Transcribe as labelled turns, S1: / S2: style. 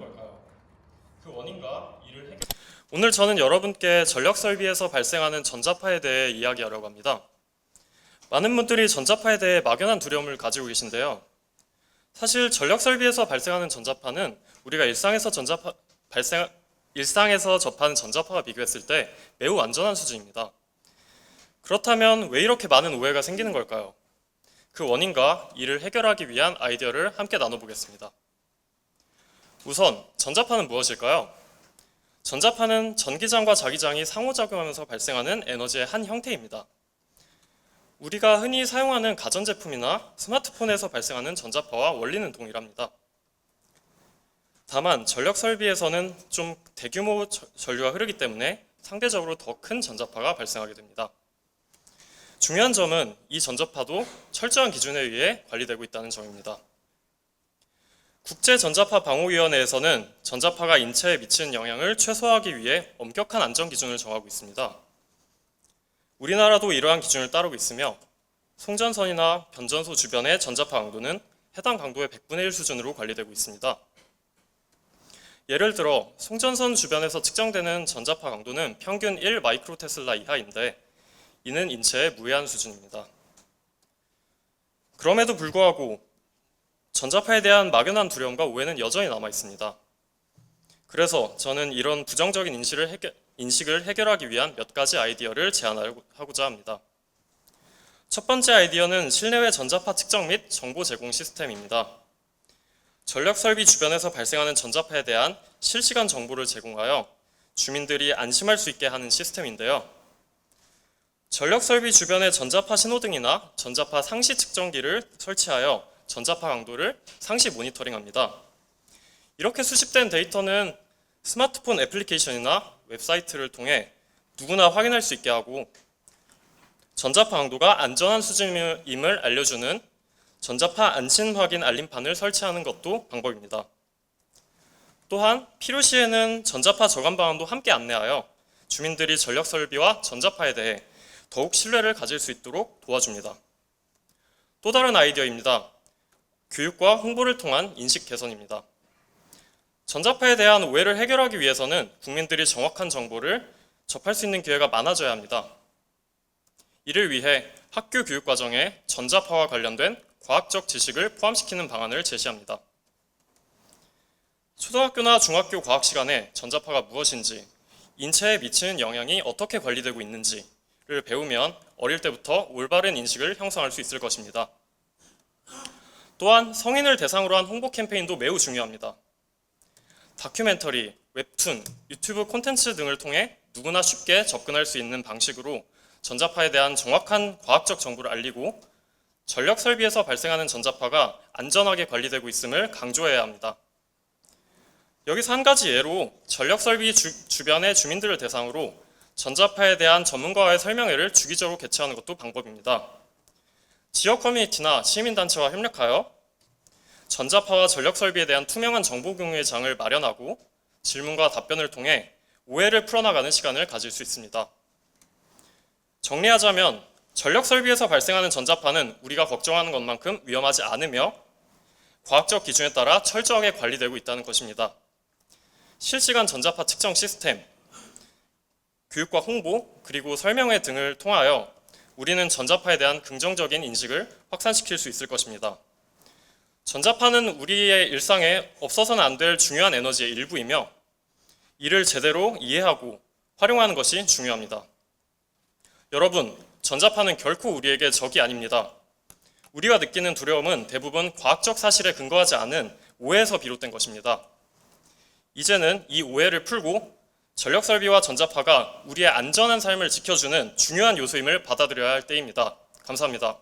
S1: 걸까요? 그 원인과 이를 해결... 오늘 저는 여러분께 전력 설비에서 발생하는 전자파에 대해 이야기하려고 합니다. 많은 분들이 전자파에 대해 막연한 두려움을 가지고 계신데요. 사실 전력 설비에서 발생하는 전자파는 우리가 일상에서 전자파 발생 일상에서 접하는 전자파와 비교했을 때 매우 안전한 수준입니다. 그렇다면 왜 이렇게 많은 오해가 생기는 걸까요? 그 원인과 이를 해결하기 위한 아이디어를 함께 나눠보겠습니다. 우선 전자파는 무엇일까요? 전자파는 전기장과 자기장이 상호작용하면서 발생하는 에너지의 한 형태입니다. 우리가 흔히 사용하는 가전제품이나 스마트폰에서 발생하는 전자파와 원리는 동일합니다. 다만 전력 설비에서는 좀 대규모 저- 전류가 흐르기 때문에 상대적으로 더 큰 전자파가 발생하게 됩니다. 중요한 점은 이 전자파도 철저한 기준에 의해 관리되고 있다는 점입니다. 국제전자파 방호위원회에서는 전자파가 인체에 미치는 영향을 최소화하기 위해 엄격한 안전 기준을 정하고 있습니다. 우리나라도 이러한 기준을 따르고 있으며 송전선이나 변전소 주변의 전자파 강도는 해당 강도의 100분의 1 수준으로 관리되고 있습니다. 예를 들어 송전선 주변에서 측정되는 전자파 강도는 평균 1 마이크로테슬라 이하인데 이는 인체에 무해한 수준입니다. 그럼에도 불구하고 전자파에 대한 막연한 두려움과 오해는 여전히 남아 있습니다. 그래서 저는 이런 부정적인 인식을, 해결, 인식을 해결하기 위한 몇 가지 아이디어를 제안하고자 합니다. 첫 번째 아이디어는 실내외 전자파 측정 및 정보 제공 시스템입니다. 전력 설비 주변에서 발생하는 전자파에 대한 실시간 정보를 제공하여 주민들이 안심할 수 있게 하는 시스템인데요. 전력 설비 주변에 전자파 신호등이나 전자파 상시 측정기를 설치하여 전자파 강도를 상시 모니터링합니다. 이렇게 수집된 데이터는 스마트폰 애플리케이션이나 웹사이트를 통해 누구나 확인할 수 있게 하고 전자파 강도가 안전한 수준임을 알려주는 전자파 안심 확인 알림판을 설치하는 것도 방법입니다. 또한 필요시에는 전자파 저감 방안도 함께 안내하여 주민들이 전력 설비와 전자파에 대해 더욱 신뢰를 가질 수 있도록 도와줍니다. 또 다른 아이디어입니다. 교육과 홍보를 통한 인식 개선입니다. 전자파에 대한 오해를 해결하기 위해서는 국민들이 정확한 정보를 접할 수 있는 기회가 많아져야 합니다. 이를 위해 학교 교육 과정에 전자파와 관련된 과학적 지식을 포함시키는 방안을 제시합니다. 초등학교나 중학교 과학 시간에 전자파가 무엇인지, 인체에 미치는 영향이 어떻게 관리되고 있는지를 배우면 어릴 때부터 올바른 인식을 형성할 수 있을 것입니다. 또한 성인을 대상으로 한 홍보 캠페인도 매우 중요합니다. 다큐멘터리, 웹툰, 유튜브 콘텐츠 등을 통해 누구나 쉽게 접근할 수 있는 방식으로 전자파에 대한 정확한 과학적 정보를 알리고 전력 설비에서 발생하는 전자파가 안전하게 관리되고 있음을 강조해야 합니다. 여기서 한 가지 예로 전력 설비 주, 주변의 주민들을 대상으로 전자파에 대한 전문가와의 설명회를 주기적으로 개최하는 것도 방법입니다. 지역 커뮤니티나 시민단체와 협력하여 전자파와 전력 설비에 대한 투명한 정보 공유의 장을 마련하고 질문과 답변을 통해 오해를 풀어나가는 시간을 가질 수 있습니다. 정리하자면 전력 설비에서 발생하는 전자파는 우리가 걱정하는 것만큼 위험하지 않으며 과학적 기준에 따라 철저하게 관리되고 있다는 것입니다. 실시간 전자파 측정 시스템, 교육과 홍보, 그리고 설명회 등을 통하여 우리는 전자파에 대한 긍정적인 인식을 확산시킬 수 있을 것입니다. 전자파는 우리의 일상에 없어서는 안 될 중요한 에너지의 일부이며 이를 제대로 이해하고 활용하는 것이 중요합니다. 여러분, 전자파는 결코 우리에게 적이 아닙니다. 우리가 느끼는 두려움은 대부분 과학적 사실에 근거하지 않은 오해에서 비롯된 것입니다. 이제는 이 오해를 풀고 전력 설비와 전자파가 우리의 안전한 삶을 지켜주는 중요한 요소임을 받아들여야 할 때입니다. 감사합니다.